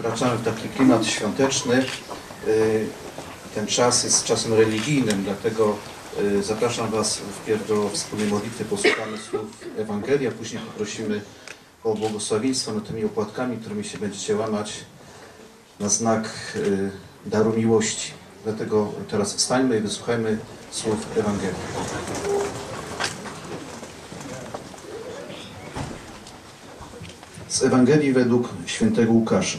wkraczamy w taki klimat świąteczny. Y, Ten czas jest czasem religijnym, dlatego y, zapraszam Was wpierw do wspólnej modlitwy, posłuchamy słów Ewangelii, a później poprosimy o błogosławieństwo nad tymi opłatkami, którymi się będziecie łamać na znak y, daru miłości. Dlatego teraz wstańmy i wysłuchajmy słów Ewangelii. Z Ewangelii według świętego Łukasza.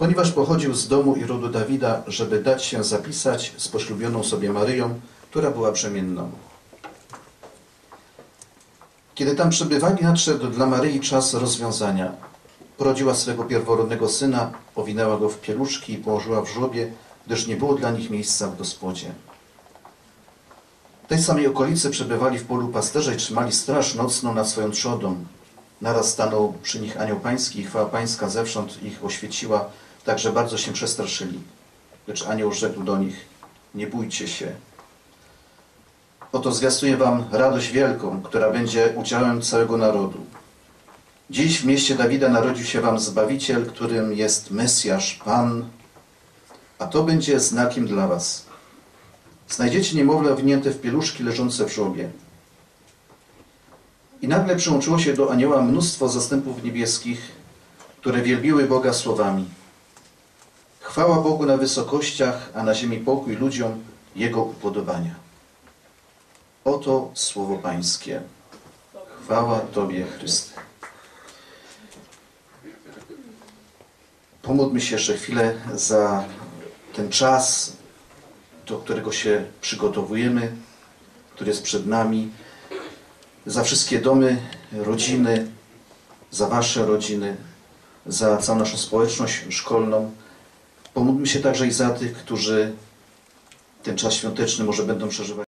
ponieważ pochodził z domu i rodu Dawida, żeby dać się zapisać z poślubioną sobie Maryją, która była brzemienną. Kiedy tam przebywali, nadszedł dla Maryi czas rozwiązania. Porodziła swego pierworodnego syna, owinęła go w pieluszki i położyła w żłobie, gdyż nie było dla nich miejsca w gospodzie. W tej samej okolicy przebywali w polu pasterze i trzymali straż nocną nad swoją trzodą. Naraz stanął przy nich anioł pański i chwała pańska zewsząd ich oświeciła, tak że bardzo się przestraszyli. Lecz anioł rzekł do nich, nie bójcie się. Oto zwiastuję wam radość wielką, która będzie udziałem całego narodu. Dziś w mieście Dawida narodził się wam Zbawiciel, którym jest Mesjasz, Pan, a to będzie znakiem dla was. Znajdziecie niemowlę owinięte w pieluszki leżące w żłobie. I nagle przyłączyło się do anioła mnóstwo zastępów niebieskich, które wielbiły Boga słowami. Chwała Bogu na wysokościach, a na ziemi pokój ludziom Jego upodobania. Oto słowo Pańskie. Chwała Tobie, Chryste. Pomódlmy się jeszcze chwilę za ten czas, do którego się przygotowujemy, który jest przed nami, za wszystkie domy, rodziny, za Wasze rodziny, za całą naszą społeczność szkolną. Pomódlmy się także i za tych, którzy ten czas świąteczny może będą przeżywać.